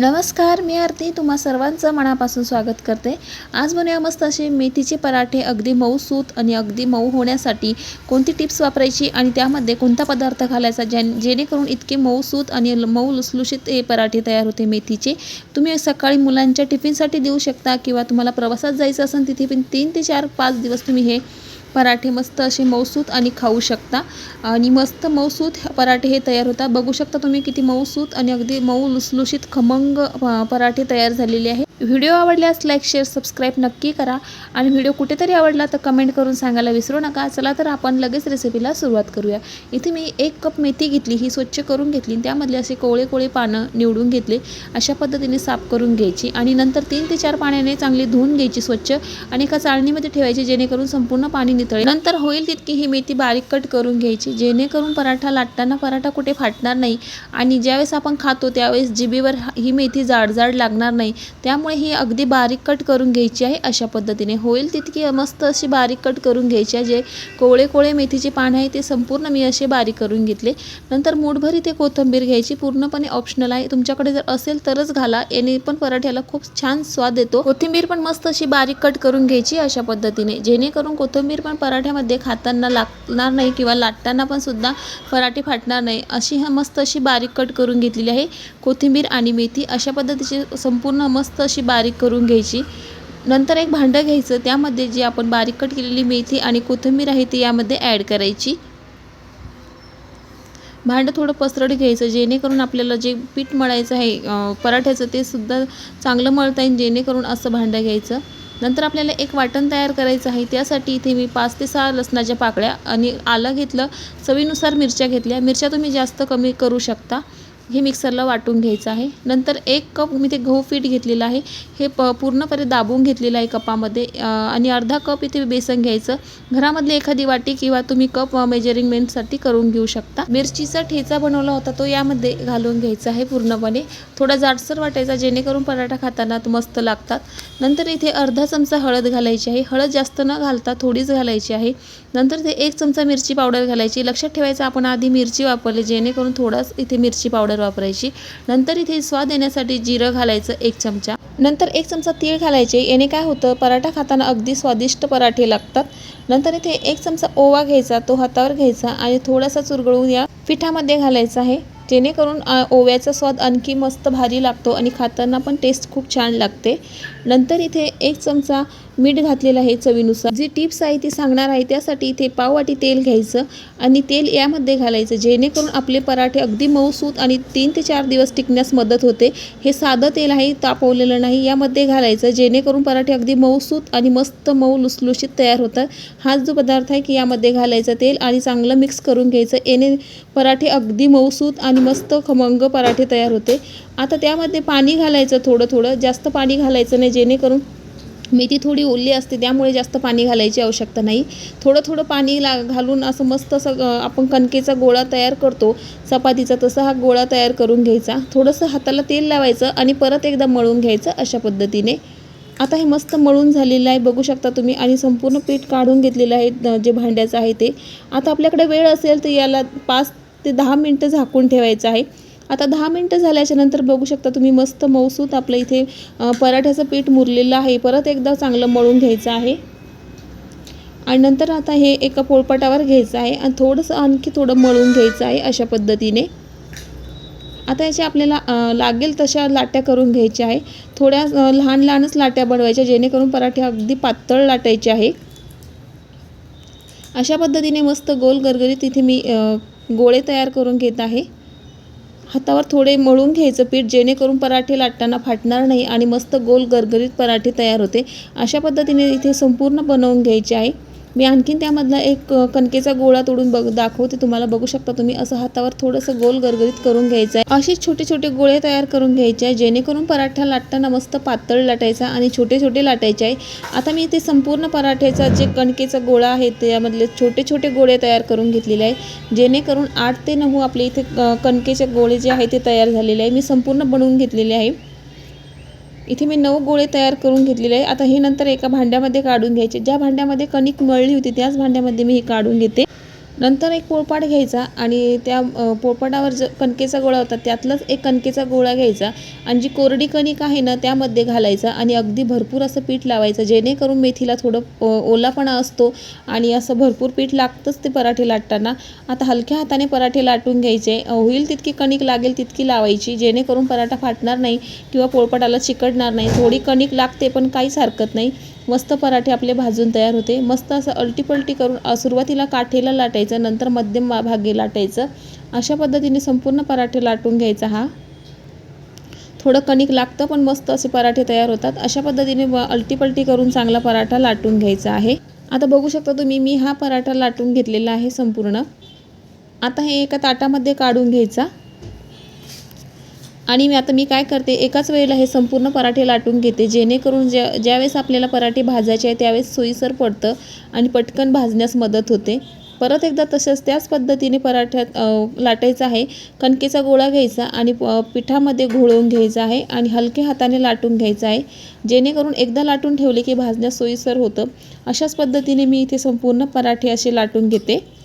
नमस्कार मी आरती. तुम्हा सर्वांचं मनापासून स्वागत करते. आज बनवूया मस्त असे मेथीचे पराठे अगदी मऊसूत आणि अगदी मऊ होण्यासाठी कोणती टिप्स वापरायची आणि त्यामध्ये कोणता पदार्थ घालायचा ज्या जेणेकरून इतके मऊसूत आणि ल- मऊ लुसलुशीत हे पराठे तयार होते मेथीचे. तुम्ही सकाळी मुलांच्या टिफिनसाठी देऊ शकता किंवा तुम्हाला प्रवासात जायचं असेल तिथे पण तीन ते चार पाच दिवस तुम्ही हे पराठे मस्त असे मऊसूत आणि खाऊ शकता. आणि मस्त मऊसूत पराठे हे तयार होतात. बघू शकता तुम्ही किती मऊसूत आणि अगदी मऊ लुसलुशीत खमंग पराठे तयार झालेले आहे व्हिडिओ आवडल्यास लाईक शेअर सबस्क्राईब नक्की करा. आणि व्हिडिओ कुठेतरी आवडला तर कमेंट करून सांगायला विसरू नका. चला तर आपण लगेच रेसिपीला सुरुवात करूया. इथे मी एक कप मेथी घेतली ही स्वच्छ करून घेतली त्यामधले असे कोळे कोळे पानं निवडून घेतले. अशा पद्धतीने साफ करून घ्यायची आणि नंतर तीन ते चार पाण्याने चांगली धुवून घ्यायची स्वच्छ आणि एका चाळणीमध्ये ठेवायची जेणेकरून संपूर्ण पाणी नितळेल नंतर होईल तितकी ही मेथी बारीक कट करून घ्यायची जेणेकरून पराठा लाटताना पराठा कुठे फाटणार नाही. आणि ज्यावेळेस आपण खातो त्यावेळेस जिबीवर ही मेथी जाड जाड लागणार नाही. त्यामुळे ही अगदी बारीक कट करून घ्यायची आहे. अशा पद्धतीने होईल तितकी मस्त अशी बारीक कट करून घ्यायची आहे. जे कोवळे कोवळे मेथीचे पान आहे ते संपूर्ण मी असे बारीक करून घेतले. नंतर मूठभर इथे कोथिंबीर घ्यायची. पूर्णपणे ऑप्शनल आहे. तुमच्याकडे जर असेल तरच घाला. याने पण पराठ्याला खूप छान स्वाद येतो. कोथिंबीर पण मस्त अशी बारीक कट करून घ्यायची अशा पद्धतीने. जेणेकरून कोथिंबीर पण पराठ्यामध्ये खाताना लागणार नाही किंवा लाटताना पण सुद्धा पराठे फाटणार नाही. अशी हा मस्त अशी बारीक कट करून घेतलेली आहे. कोथिंबीर आणि मेथी अशा पद्धतीची संपूर्ण मस्त अशी बारीक करून घ्यायची. नंतर एक भांडं घ्यायचं. त्यामध्ये जी आपण बारीक कट केलेली मेथी आणि कोथिंबीर आहे ती यामध्ये ॲड करायची. भांडं थोडं पसरट घ्यायचं. जेणेकरून आपल्याला जे पीठ मळायचं आहे पराठ्याचं ते सुद्धा चांगलं मळता येईल. जेणेकरून असं भांडं घ्यायचं. नंतर आपल्याला एक वाटण तयार करायचं आहे. त्यासाठी इथे मी पाच ते सहा लसणाच्या पाकळ्या आणि आलं घेतलं चवीनुसार मिरच्या घेतल्या. मिरच्या तुम्ही जास्त कमी करू शकता. हे मिक्सरला वाटून घ्यायचं आहे. नंतर एक कप मी ते गहू पीठ घेतलेलं आहे. हे प पूर्णपणे दाबून घेतलेलं आहे कपामध्ये. आणि अर्धा कप इथे बेसन घ्यायचं. घरामधली एखादी वाटी किंवा तुम्ही कप मेजरिंगमेंटसाठी करून घेऊ शकता. मिरचीचा ठेचा बनवला होता तो यामध्ये घालून घ्यायचा आहे पूर्णपणे. थोडा जाडसर वाटायचा जेणेकरून पराठा खाताना तो मस्त लागतात. नंतर इथे अर्धा चमचा हळद घालायची आहे. हळद जास्त न घालता थोडीच घालायची आहे. नंतर ते एक चमचा मिरची पावडर घालायची. लक्षात ठेवायचं आपण आधी मिरची वापरली जेणेकरून थोडाच इथे मिरची पावडर वापरायची. नंतर इथे स्वाद येण्यासाठी जिरं घालायचं एक चमचा. नंतर एक चमचा तीळ घालायचे. याने काय होतं? पराठा खाताना अगदी स्वादिष्ट पराठे लागतात. नंतर इथे एक चमचा ओवा घ्यायचा. तो हातावर घ्यायचा आणि थोडासा चुरगळून या पिठामध्ये घालायचा आहे. जेणेकरून ओव्याचा स्वाद आणखी मस्त भारी लागतो आणि खाताना पण टेस्ट खूप छान लागते. नंतर इथे एक चमचा मीठ घातलेलं आहे चवीनुसार. जी टिप्स आहे ती सांगणार आहे त्यासाठी इथे पाववाटी तेल घ्यायचं आणि तेल यामध्ये घालायचं जेणेकरून आपले पराठे अगदी मऊसूत आणि तीन ते चार दिवस टिकण्यास मदत होते. हे साधं तेल आहे तापवलेलं नाही यामध्ये घालायचं जेणेकरून पराठे अगदी मऊसूत आणि मस्त मऊ लुसलुशीत तयार होतात. हाच जो पदार्थ आहे की यामध्ये घालायचं तेल आणि चांगलं मिक्स करून घ्यायचं याने पराठे अगदी मऊसूत आणि मस्त खमंग पराठे तयार होते. आता त्यामध्ये पाणी घालायचं थोडं थोडं जास्त पाणी घालायचं नाही जेणेकरून मेथी थोडी ओली असते त्यामुळे जास्त पाणी घालायची आवश्यकता नाही. थोडं थोडं पाणी ला घालून असं मस्त असं आपण कणकेचा गोळा तयार करतो चपातीचा तसा हा गोळा तयार करून घ्यायचा. थोडंसं हाताला तेल लावायचं आणि परत एकदा मळून घ्यायचं अशा पद्धतीने. आता हे मस्त मळून झालेलं आहे बघू शकता तुम्ही. आणि संपूर्ण पीठ काढून घेतलेलं आहे जे भांड्याचं आहे ते. आता आपल्याकडे वेळ असेल तर याला पाच ते दहा मिनटं झाकून ठेवायचं आहे. आता दहा मिनटं झाल्याच्यानंतर बघू शकता तुम्ही मस्त मऊसूत आपलं इथे पराठ्याचं पीठ मुरलेलं आहे. परत एकदा चांगलं मळून घ्यायचं आहे. आणि नंतर आता हे एका पोळपाटावर घ्यायचं आहे आणि थोडंसं आणखी थोडं मळून घ्यायचं आहे अशा पद्धतीने. आता याच्या आपल्याला लागेल तशा लाट्या करून घ्यायच्या आहे. थोड्या लहान लहानच लाट्या बनवायच्या जेणेकरून पराठे अगदी पातळ लाटायचे आहे. अशा पद्धतीने मस्त गोल गरगरीत इथे मी गोळे तयार करून घेत आहे. हातावर थोडे मळून घ्यायचं पीठ जेणेकरून पराठे लाटताना फाटणार नाही आणि मस्त गोल गरगरीत पराठे तयार होते. अशा पद्धतीने इथे संपूर्ण बनवून घ्यायचे आहे. मी आणखीन त्यामधला एक कणकेचा गोळा तोडून बघ दाखवते तुम्हाला. बघू शकता तुम्ही असं हातावर थोडंसं गोल गरगरीत करून घ्यायचं आहे असे छोटे छोटे गोळे तयार करून घ्यायचे आहे जेणेकरून पराठा लाटताना मस्त पातळ लाटायचा आणि छोटे छोटे लाटायचे. आहे आता मी इथे संपूर्ण पराठ्याचा जे कणकेचा गोळा आहे त्यामधले छोटे छोटे गोळे तयार करून घेतलेले आहे. जेणेकरून आठ ते नऊ आपले इथे कणकेचे गोळे जे आहे ते तयार झालेले आहे. मी संपूर्ण बनवून घेतलेले आहे. इथे मी नऊ गोळे तयार करून घेतलेले आहे. आता हे नंतर एका भांड्यामध्ये काढून घ्यायचे. ज्या भांड्यामध्ये कणिक मळली होती त्याच भांड्यामध्ये मी हे काढून घेते. नंतर एक पोळपाट घ्यायचा आणि त्या पोळपाटावर ज कणकेचा गोळा होता त्यातलाच एक कणकेचा गोळा घ्यायचा आणि जी कोरडी कणिक आहे ना त्यामध्ये घालायचा आणि अगदी भरपूर असं पीठ लावायचं जेणेकरून मेथीला थोडं ओलापणा असतो आणि असं भरपूर पीठ लागतंच ते पराठे लाटताना. आता हलक्या हाताने पराठे लाटून घ्यायचे होईल तितकी कणिक लागेल तितकी लावायची जेणेकरून पराठा फाटणार नाही किंवा पोळपाटाला चिकटणार नाही. थोडी कणिक लागते पण काहीच हरकत नाही. मस्त पराठे आपले भाजून तयार होते. मस्त असं अलटीपलटी करून सुरुवातीला काठेला लाटायचं नंतर मध्यम मा- भागी लाटायचं. अशा पद्धतीने संपूर्ण पराठे लाटून घ्यायचा हा. थोडं कणिक लागतं पण मस्त असे पराठे तयार होतात. अशा पद्धतीने व अलटीपलटी करून चांगला पराठा लाटून घ्यायचा आहे. आता बघू शकता तुम्ही मी हा पराठा लाटून घेतलेला आहे संपूर्ण. आता हे एका ताटामध्ये काढून घ्यायचा. आणि मी आता मी काय करते एकाच वेळेला हे संपूर्ण पराठे लाटून घेते जेणेकरून ज्या ज्यावेळेस आपल्याला पराठे भाजायचे आहे त्यावेळेस सोयीसर पडतं आणि पटकन भाजण्यास मदत होते. परत एकदा तसंच त्याच पद्धतीने पराठ्यात लाटायचं आहे. कणकेचा गोळा घ्यायचा आणि प- पिठामध्ये घोळवून घ्यायचा आहे आणि हलक्या हाताने लाटून घ्यायचा आहे. जेणेकरून एकदा लाटून ठेवले की भाजण्यास सोयीसर होतं. अशाच पद्धतीने मी इथे संपूर्ण पराठे असे लाटून घेते.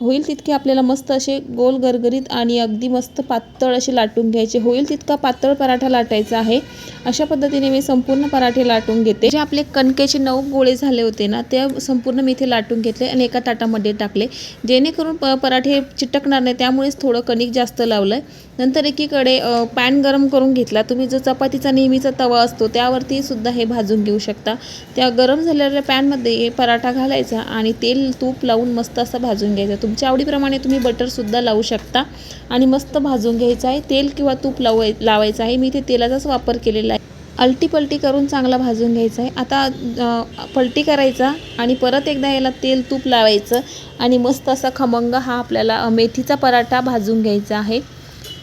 होईल तितके आपल्याला मस्त असे गोल गरगरीत आणि अगदी मस्त पातळ असे लाटून घ्यायचे. होईल तितका पातळ पराठा लाटायचा आहे. अशा पद्धतीने मी संपूर्ण पराठे लाटून घेते. जे आपले कणकेचे नऊ गोळे झाले होते ना ते संपूर्ण मी इथे लाटून घेतले आणि एका ताटामध्ये टाकले. जेणेकरून प पराठे चिटकणार नाही त्यामुळेच थोडं कणिक जास्त लावलं आहे नंतर एकीकडे पॅन गरम करून घेतला. तुम्ही जो चपातीचा नेहमीचा तवा असतो त्यावरती सुद्धा हे भाजून घेऊ शकता. त्या गरम झालेल्या पॅनमध्ये हे पराठा घालायचा आणि तेल तूप लावून मस्त असं भाजून घ्यायचं. तुमच्या आवडीप्रमाणे तुम्ही बटरसुद्धा लावू शकता. आणि मस्त भाजून घ्यायचं आहे. तेल किंवा तूप लावाय लावायचं आहे. मी इथे तेलाचाच वापर केलेला आहे. अलटी पलटी करून चांगला भाजून घ्यायचा आहे. आता पलटी करायचा आणि परत एकदा याला तेल तूप लावायचं आणि मस्त असा खमंग हा आपल्याला मेथीचा पराठा भाजून घ्यायचा आहे.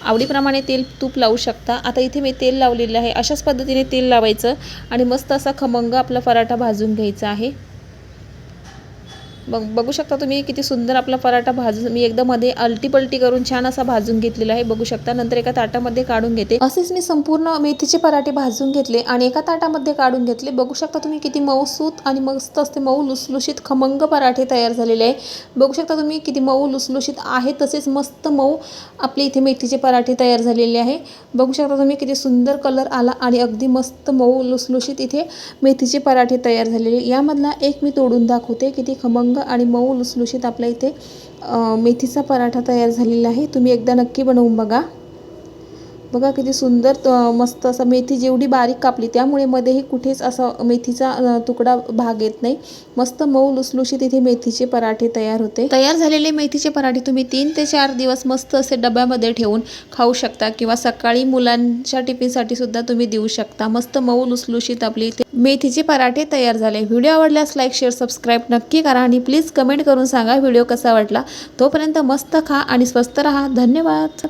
आवडीप्रमाणे तेल तूप लावू शकता. आता इथे मी तेल लावलेलं आहे. अशाच पद्धतीने तेल लावायचं आणि मस्त असा खमंग आपला पराठा भाजून घ्यायचा आहे. बघ बघू शकता तुम्ही किती सुंदर आपला पराठा भाजून मी एकदम मध्ये अलटी पलटी करून छान असा भाजून घेतलेला आहे बघू शकता. नंतर एका ताटामध्ये काढून घेते. असेच मी संपूर्ण मेथीचे पराठे भाजून घेतले आणि एका ताटामध्ये काढून घेतले. बघू शकता तुम्ही किती मऊसूत आणि मस्त असते मऊ लुसलुशीत खमंग पराठे तयार झालेले आहे. बघू शकता तुम्ही किती मऊ लुसलुशीत आहे तसेच मस्त मऊ आपले इथे मेथीचे पराठे तयार झालेले आहे. बघू शकता तुम्ही किती सुंदर कलर आला आणि अगदी मस्त मऊ लुसलुशीत इथे मेथीचे पराठे तयार झालेले यामधला एक मी तोडून दाखवते किती खमंग आणि मऊ लुसलुशीत आपल्या इथे मेथीचा पराठा तयार झालेला आहे. तुम्ही एकदा नक्की बनवून बघा. बघा किती सुंदर त- मस्त असं मेथी जेवढी बारीक कापली त्यामुळे मध्येही कुठेच असं मेथीचा तुकडा भाग येत नाही. मस्त मऊ लुसलुशीत इथे मेथीचे पराठे तयार होते. तयार झालेले मेथीचे पराठे तुम्ही तीन ते चार दिवस मस्त असे डब्यामध्ये ठेवून खाऊ शकता किंवा सकाळी मुलांच्या टिफिनसाठी सुद्धा तुम्ही देऊ शकता. मस्त मऊ लुसलुशीत आपली मेथीचे पराठे तयार झाले. व्हिडिओ आवडल्यास लाईक शेअर सबस्क्राईब नक्की करा आणि प्लीज कमेंट करून सांगा व्हिडिओ कसा वाटला. तोपर्यंत मस्त खा आणि स्वस्त रहा. धन्यवाद.